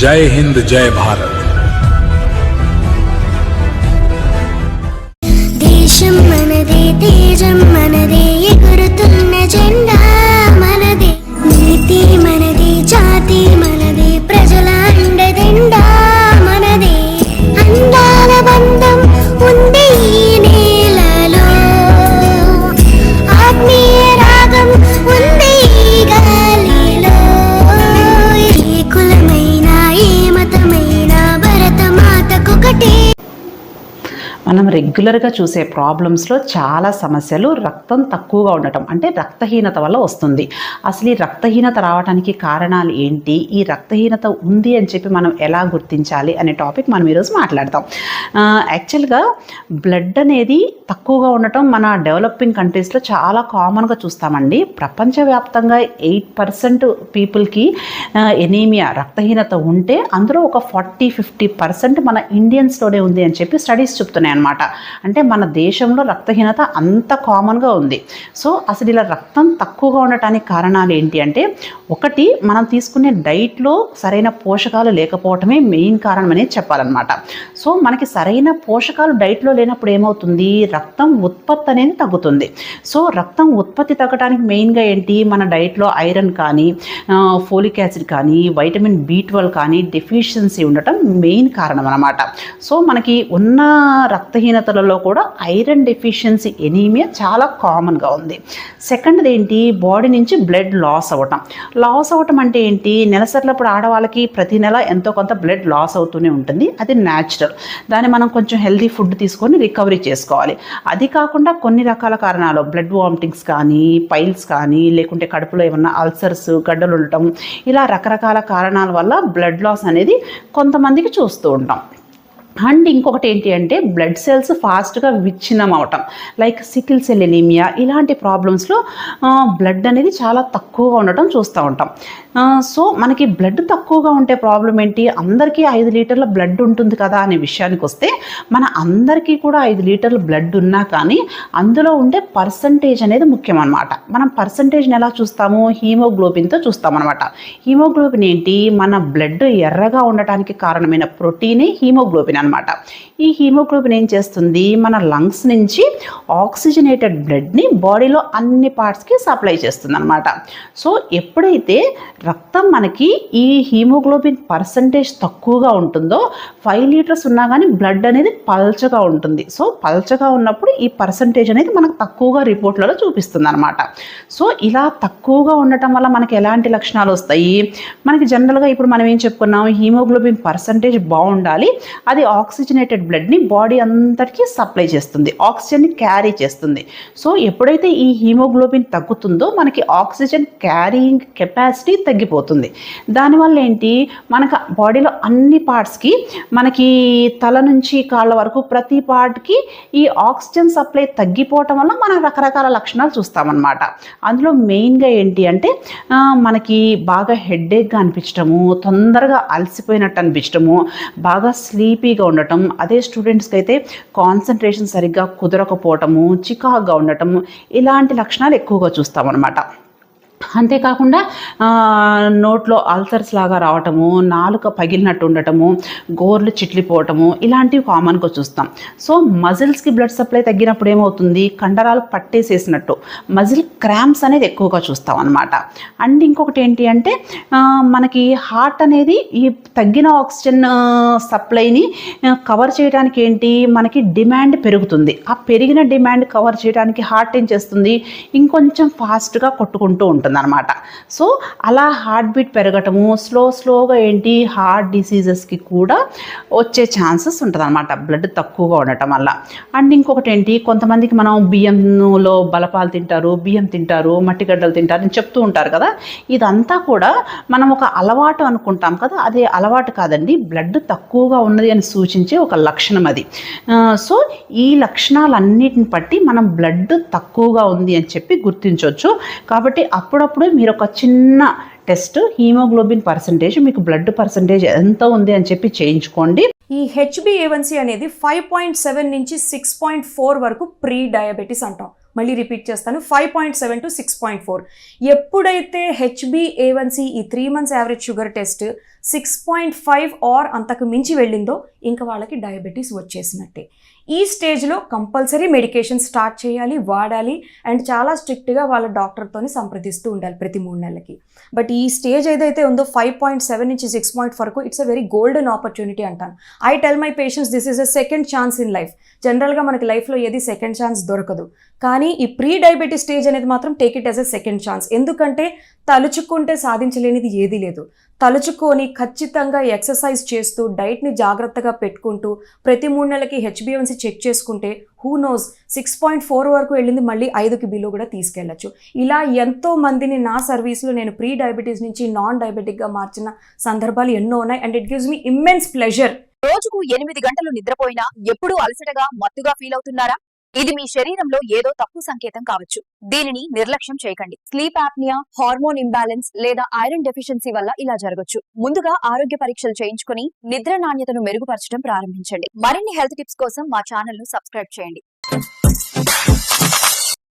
जय हिंद जय भारत। देशं మనం రెగ్యులర్గా చూసే ప్రాబ్లమ్స్లో చాలా సమస్యలు రక్తం తక్కువగా ఉండటం అంటే రక్తహీనత వల్ల వస్తుంది. అసలు ఈ రక్తహీనత రావడానికి కారణాలు ఏంటి? ఈ రక్తహీనత ఉంది అని చెప్పి మనం ఎలా గుర్తించాలి అనే టాపిక్ మనం ఈరోజు మాట్లాడతాం యాక్చువల్గా బ్లడ్ అనేది తక్కువగా ఉండటం మన డెవలపింగ్ కంట్రీస్లో చాలా కామన్గా చూస్తామండి. ప్రపంచవ్యాప్తంగా ఎయిట్ పర్సెంట్ పీపుల్కి ఎనీమియా రక్తహీనత ఉంటే అందులో ఒక ఫార్టీ ఫిఫ్టీ పర్సెంట్ మన ఇండియన్స్లోనే ఉంది అని చెప్పి స్టడీస్ చెప్తున్నాయి అనమాట అంటే మన దేశంలో రక్తహీనత అంత కామన్గా ఉంది. సో అసలు ఇలా రక్తం తక్కువగా ఉండటానికి కారణాలు ఏంటి అంటే ఒకటి మనం తీసుకునే డైట్లో సరైన పోషకాలు లేకపోవటమే మెయిన్ కారణం అనేది చెప్పాలన్నమాట. సో మనకి సరైన పోషకాలు డైట్లో లేనప్పుడు ఏమవుతుంది? రక్తం ఉత్పత్తి అనేది తగ్గుతుంది. సో రక్తం ఉత్పత్తి తగ్గడానికి మెయిన్గా ఏంటి? మన డైట్లో ఐరన్ కానీ ఫోలిక్ యాసిడ్ కానీ వైటమిన్ బి ట్వెల్వ్ కానీ డెఫిషియన్సీ ఉండటం మెయిన్ కారణం అనమాట సో మనకి ఉన్న రక్తహీనతలలో కూడా ఐరన్ డెఫిషియన్సీ ఎనీమియా చాలా కామన్గా ఉంది. సెకండ్ది ఏంటి బాడీ నుంచి బ్లడ్ లాస్ అవ్వటం. లాస్ అవ్వటం అంటే ఏంటి? నెలసరినప్పుడు ఆడవాళ్ళకి ప్రతి నెల ఎంతో కొంత బ్లడ్ లాస్ అవుతూనే ఉంటుంది. అది న్యాచురల్. దాన్ని మనం కొంచెం హెల్దీ ఫుడ్ తీసుకొని రికవరీ చేసుకోవాలి. అది కాకుండా కొన్ని రకాల కారణాలు. బ్లడ్ వామిటింగ్స్ కానీ పైల్స్ కానీ లేకుంటే కడుపులో ఏమన్నా అల్సర్స్ గడ్డలు ఉండటం ఇలా రకరకాల కారణాల వల్ల బ్లడ్ లాస్ అనేది కొంతమందికి చూస్తూ ఉంటాం. అండ్ ఇంకొకటి ఏంటి అంటే బ్లడ్ సెల్స్ ఫాస్ట్గా విచ్ఛిన్నం అవటం లైక్ సికిల్ సెల్ ఎనీమియా ఇలాంటి ప్రాబ్లమ్స్లో బ్లడ్ అనేది చాలా తక్కువగా ఉండటం చూస్తూ ఉంటాం. సో మనకి బ్లడ్ తక్కువగా ఉంటే ప్రాబ్లం ఏంటి? అందరికీ ఐదు లీటర్ల బ్లడ్ ఉంటుంది కదా అనే విషయానికి వస్తే మన అందరికీ కూడా ఐదు లీటర్ల బ్లడ్ ఉన్నా కానీ అందులో ఉండే పర్సంటేజ్ అనేది ముఖ్యం అనమాట మనం పర్సంటేజ్ని ఎలా చూస్తాము? హీమోగ్లోబిన్తో చూస్తామన్నమాట. హీమోగ్లోబిన్ ఏంటి? మన బ్లడ్ ఎర్రగా ఉండటానికి కారణమైన ప్రోటీనే హీమోగ్లోబిన్ అనమాట ఈ హీమోగ్లోబిన్ ఏం చేస్తుంది? మన లంగ్స్ నుంచి ఆక్సిజనేటెడ్ బ్లడ్ని బాడీలో అన్ని పార్ట్స్కి సప్లై చేస్తుంది అనమాట సో ఎప్పుడైతే రక్తం మనకి ఈ హీమోగ్లోబిన్ పర్సంటేజ్ తక్కువగా ఉంటుందో ఫైవ్ లీటర్స్ ఉన్నా కానీ బ్లడ్ అనేది పల్చగా ఉంటుంది. సో పల్చగా ఉన్నప్పుడు ఈ పర్సంటేజ్ అనేది మనకు తక్కువగా రిపోర్ట్లలో చూపిస్తుంది అనమాట సో ఇలా తక్కువగా ఉండటం వల్ల మనకి ఎలాంటి లక్షణాలు వస్తాయి? మనకి జనరల్గా ఇప్పుడు మనం ఏం చెప్పుకున్నాం? హీమోగ్లోబిన్ పర్సంటేజ్ బాగుండాలి అది ఆక్సిజనేటెడ్ బ్లడ్ని బాడీ అంతటికీ సప్లై చేస్తుంది ఆక్సిజన్ని క్యారీ చేస్తుంది. సో ఎప్పుడైతే ఈ హీమోగ్లోబిన్ తగ్గుతుందో మనకి ఆక్సిజన్ క్యారీయింగ్ కెపాసిటీ తగ్గిపోతుంది. దానివల్ల ఏంటి? మనకు బాడీలో అన్ని పార్ట్స్కి మనకి తల నుంచి కాళ్ళ వరకు ప్రతి పార్ట్కి ఈ ఆక్సిజన్ సప్లై తగ్గిపోవటం వల్ల మనం రకరకాల లక్షణాలు చూస్తామన్నమాట. అందులో మెయిన్గా ఏంటి అంటే మనకి బాగా హెడ్ఏక్గా అనిపించటము తొందరగా అలసిపోయినట్టు అనిపించటము బాగా స్లీపీగా ఉండటం అదే స్టూడెంట్స్కి అయితే కాన్సన్ట్రేషన్ సరిగ్గా కుదరకపోవటము చికాగ్గా ఉండటము ఇలాంటి లక్షణాలు ఎక్కువగా చూస్తామన్నమాట. అంతేకాకుండా నోట్లో అల్సర్స్ లాగా రావటము నాలుక పగిలినట్టు ఉండటము గోర్లు చిట్లిపోవటము ఇలాంటివి కామన్గా చూస్తాం. సో మజిల్స్కి బ్లడ్ సప్లై తగ్గినప్పుడు ఏమవుతుంది? కండరాలు పట్టేసేసినట్టు. మజిల్ క్రాంప్స్ అనేది ఎక్కువగా చూస్తాం అనమాట అండ్ ఇంకొకటి ఏంటి అంటే మనకి హార్ట్ అనేది ఈ తగ్గిన ఆక్సిజన్ సప్లైని కవర్ చేయడానికి ఏంటి? మనకి డిమాండ్ పెరుగుతుంది. ఆ పెరిగిన డిమాండ్ కవర్ చేయడానికి హార్ట్ ఏం చేస్తుంది? ఇంకొంచెం ఫాస్ట్గా కొట్టుకుంటూ ఉంటుంది. అనమాట సో అలా హార్ట్ బీట్ పెరగటము స్లో స్లోగా ఏంటి హార్ట్ డిసీజెస్కి కూడా వచ్చే ఛాన్సెస్ ఉంటుంది అనమాట బ్లడ్ తక్కువగా ఉండటం వల్ల. అండ్ ఇంకొకటి ఏంటి కొంతమందికి మనం బియ్యంలో బలపాలు తింటారు బియ్యం తింటారు మట్టిగడ్డలు తింటారు అని చెప్తూ ఉంటారు కదా. ఇదంతా కూడా మనం ఒక అలవాటు అనుకుంటాం కదా. అదే అలవాటు కాదండి బ్లడ్ తక్కువగా ఉన్నది అని సూచించే ఒక లక్షణం అది. సో ఈ లక్షణాలన్నిటిని బట్టి మనం బ్లడ్ తక్కువగా ఉంది అని చెప్పి గుర్తించవచ్చు కాబట్టి అప్పుడు అప్పుడప్పుడు మీరు ఒక చిన్న టెస్ట్ హీమోగ్లోబిన్ పర్సంటేజ్ మీకు బ్లడ్ పర్సంటేజ్ ఎంత ఉంది అని చెప్పి చేయించుకోండి. ఈ H B A one C అనేది ఫైవ్ పాయింట్ సెవెన్ నుంచి సిక్స్ పాయింట్ ఫోర్ వరకు ప్రీ డయాబెటీస్ అంటాం. మళ్ళీ రిపీట్ చేస్తాను five point seven to six point four. ఎప్పుడైతే H B A one C ఈ three months average sugar test six point five or అంతకు మించి వెళ్ళిందో ఇంకా వాళ్ళకి డయాబెటీస్ వచ్చేసినట్టే. ఈ స్టేజ్లో కంపల్సరీ మెడికేషన్ స్టార్ట్ చేయాలి వాడాలి అండ్ చాలా స్ట్రిక్ట్గా వాళ్ళ డాక్టర్తోని సంప్రదిస్తూ ఉండాలి ప్రతి మూడు నెలలకి. బట్ ఈ స్టేజ్ ఏదైతే ఉందో ఫైవ్ పాయింట్ సెవెన్ నుంచి సిక్స్ పాయింట్ వరకు it's a very golden opportunity అంటాను. I tell my patients this is a second chance in life జనరల్గా మనకి లైఫ్లో ఏది సెకండ్ ఛాన్స్ దొరకదు. కానీ ఈ ప్రీ డయాబెటీస్ స్టేజ్ అనేది మాత్రం take it as a second chance ఎందుకంటే తలుచుకుంటే సాధించలేనిది ఏదీ లేదు. తలుచుకొని ఖచ్చితంగా ఎక్సర్సైజ్ చేస్తూ డైట్ని జాగ్రత్తగా పెట్టుకుంటూ ప్రతి మూడు నెలలకి హెచ్బిఎన్సీ చెక్ చేసుకుంటే who knows six point four వరకు వెళ్ళింది మళ్ళీ ఐదుకి బిలో కూడా తీసుకెళ్ళొచ్చు ఇలా ఎంతో మందిని నా సర్వీస్లో నేను ప్రీ డయాబెటీస్ నుంచి నాన్ డయాబెటిక్గా మార్చిన సందర్భాలు ఎన్నో ఉన్నాయి. And it gives me immense pleasure రోజుకు ఎనిమిది గంటలు నిద్రపోయినా ఎప్పుడూ అలసటగా మత్తుగా ఫీల్ అవుతున్నారా? ఇది మీ శరీరంలో ఏదో తప్పు సంకేతం కావచ్చు. దీనిని నిర్లక్ష్యం చేయకండి. స్లీప్ ఆప్నియా హార్మోన్ ఇంబ్యాలెన్స్ లేదా ఐరన్ డెఫిషియన్సీ వల్ల ఇలా జరగచ్చు. ముందుగా ఆరోగ్య పరీక్షలు చేయించుకుని నిద్ర నాణ్యతను మెరుగుపరచడం ప్రారంభించండి. మరిన్ని హెల్త్ టిప్స్ కోసం మా ఛానల్ను సబ్స్క్రైబ్ చేయండి.